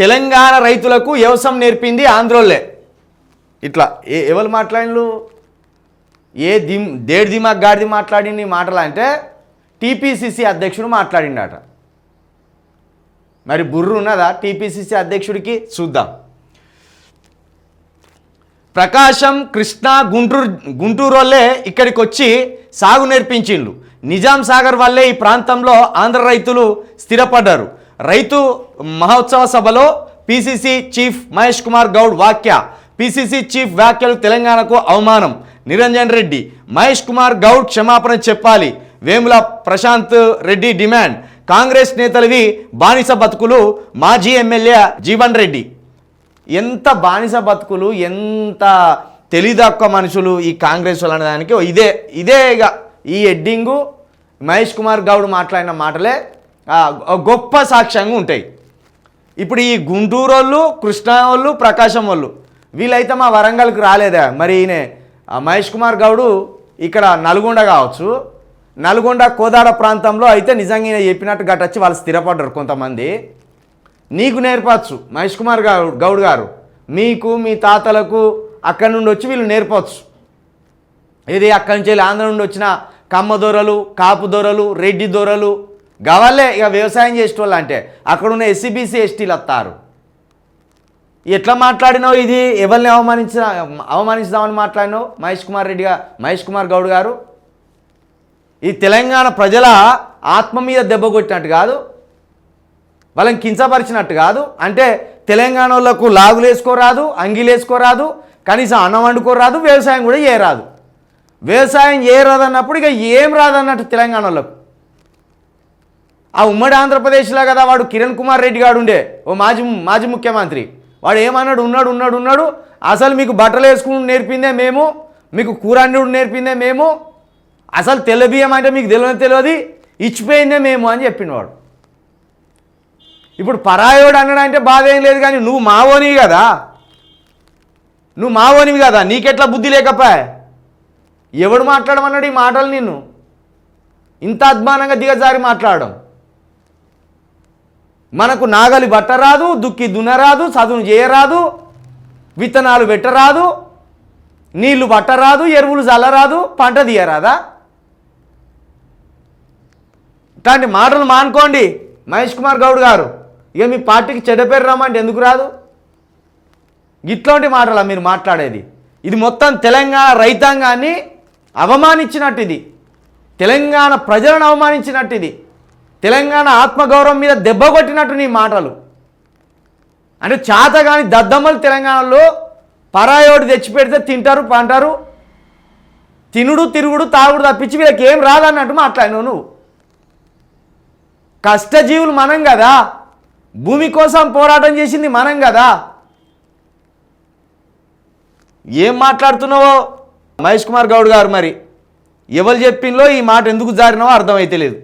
తెలంగాణ రైతులకు వ్యవసాయం నేర్పింది ఆంధ్రోళ్ళే. ఇట్లా ఏ ఎవరు మాట్లాడినరు ఏ దిమ్ దేడి దిమాగ్ గాడిది మాట్లాడింది మాటలు అంటే టీపీసీసీ అధ్యక్షుడు మాట్లాడిండట. మరి బుర్రు ఉన్నదా టీపీసీసీ అధ్యక్షుడికి? చూద్దాం. ప్రకాశం కృష్ణ గుంటూరు గుంటూరు వల్లే ఇక్కడికి వచ్చి సాగు నేర్పించిండ్రు నిజాం సాగర్ వల్లే ఈ ప్రాంతంలో ఆంధ్ర రైతులు స్థిరపడ్డారు. రైతు మహోత్సవ సభలో పిసిసి చీఫ్ మహేష్ కుమార్ గౌడ్ వాక్య పిసిసి చీఫ్ వ్యాఖ్యలు తెలంగాణకు అవమానం నిరంజన్ రెడ్డి. మహేష్ కుమార్ గౌడ్ క్షమాపణ చెప్పాలి వేముల ప్రశాంత్ రెడ్డి డిమాండ్. కాంగ్రెస్ నేతలవి బానిస బతుకులు మాజీ ఎమ్మెల్యే జీవన్ రెడ్డి. ఎంత బానిస బతుకులు ఎంత తెలిదక్క మనుషులు ఈ కాంగ్రెస్ వాళ్ళు అనేదానికి ఇదే ఇదే ఇక ఈ ఎడ్డింగు మహేష్ కుమార్ గౌడ్ మాట్లాడిన మాటలే గొప్ప సాక్ష్యంగా ఉంటాయి. ఇప్పుడు ఈ గుంటూరు వాళ్ళు కృష్ణా వాళ్ళు ప్రకాశం వాళ్ళు వీళ్ళైతే మా వరంగల్కి రాలేదా. మరి ఈయన మహేష్ కుమార్ గౌడు ఇక్కడ నల్గొండ కావచ్చు. నల్గొండ కోదాడ ప్రాంతంలో అయితే నిజంగా ఈయన చెప్పినట్టు గట్టొచ్చి వాళ్ళు స్థిరపడ్డారు కొంతమంది. నీకు నేర్పచ్చు మహేష్ కుమార్ గౌడ్ గౌడ్ గారు. మీకు మీ తాతలకు అక్కడి నుండి వచ్చి వీళ్ళు నేర్పవచ్చు ఇది అక్కడి నుంచి వెళ్ళి ఆంధ్ర నుండి వచ్చిన కమ్మ దొరలు కాపు దొరలు రెడ్డి దొరలు గవల్లే ఇక వ్యవసాయం చేసేటోళ్ళు అంటే అక్కడున్న ఎస్సీబీసీ ఎస్టీలు వస్తారు ఎట్లా మాట్లాడినావు ఇది? ఎవరిని అవమానించిన అవమానిస్తామని మాట్లాడినావు మహేష్ కుమార్ రెడ్డిగా మహేష్ కుమార్ గౌడ్ గారు? ఈ తెలంగాణ ప్రజల ఆత్మ మీద దెబ్బ కొట్టినట్టు కాదు. వాళ్ళని కించపరిచినట్టు కాదు. అంటే తెలంగాణ వాళ్ళకు లాగులు వేసుకోరాదు అంగీలు వేసుకోరాదు కనీసం అన్నం వండుకోరాదు వ్యవసాయం కూడా చేయరాదు. వ్యవసాయం చేయరాదన్నప్పుడు ఇక ఏం రాదన్నట్టు తెలంగాణ వాళ్ళకు? ఆ ఉమ్మడి ఆంధ్రప్రదేశ్లో కదా వాడు కిరణ్ కుమార్ రెడ్డి గాడు ఉండే. ఓ మాజీ మాజీ ముఖ్యమంత్రి. వాడు ఏమన్నాడు? ఉన్నాడు ఉన్నాడు ఉన్నాడు. అసలు మీకు బట్టలు వేసుకుని నేర్పిందే మేము? మీకు కూర నేర్పిందే మేము? అసలు తెల్ల బియ్యం అంటే మీకు తెలియదు తెలియదు ఇచ్చిపోయిందే మేము అని చెప్పినవాడు వాడు. ఇప్పుడు పరాయోడు అన్నాడు అంటే బాధ ఏం లేదు కానీ నువ్వు మావోనివి కదా. నువ్వు మావోనివి కదా. నీకెట్లా బుద్ధి లేకపా ఎవడు మాట్లాడమన్నాడు ఈ మాటలు నిన్ను? ఇంత అద్మానంగా దిగజారి మాట్లాడడం. మనకు నాగలి బట్టరాదు దుక్కి దున్నరాదు చదును చేయరాదు విత్తనాలు పెట్టరాదు నీళ్ళు పట్టరాదు ఎరువులు చల్లరాదు పంట తీయరాదా? ఇట్లాంటి మాటలు మానుకోండి. మహేష్ కుమార్ గౌడ్ గారు ఇక మీ పార్టీకి చెడ్డ పేరు రమ్మంటే ఎందుకు రాదు? ఇట్లాంటి మాటలా మీరు మాట్లాడేది. ఇది మొత్తం తెలంగాణ రైతాంగాన్ని అవమానించినట్టు ఇది తెలంగాణ ప్రజలను అవమానించినట్టు ఇది తెలంగాణ ఆత్మగౌరవం మీద దెబ్బ కొట్టినట్టు నీ మాటలు. అంటే చాతగాని కానీ దద్దమ్మలు తెలంగాణలో పరాయోడు తెచ్చి పెడితే తింటారు పంటారు తినుడు తిరుగుడు తాగుడు తప్పించి వీళ్ళకి ఏం రాదన్నట్టు మాట్లాడినావు నువ్వు. కష్టజీవులు మనం కదా భూమి కోసం పోరాటం చేసింది మనం కదా. ఏం మాట్లాడుతున్నావో మహేష్ కుమార్ గౌడ్ గారు మరి. ఎవరు చెప్పిందో ఈ మాట ఎందుకు జారినావో అర్థమైతే లేదు.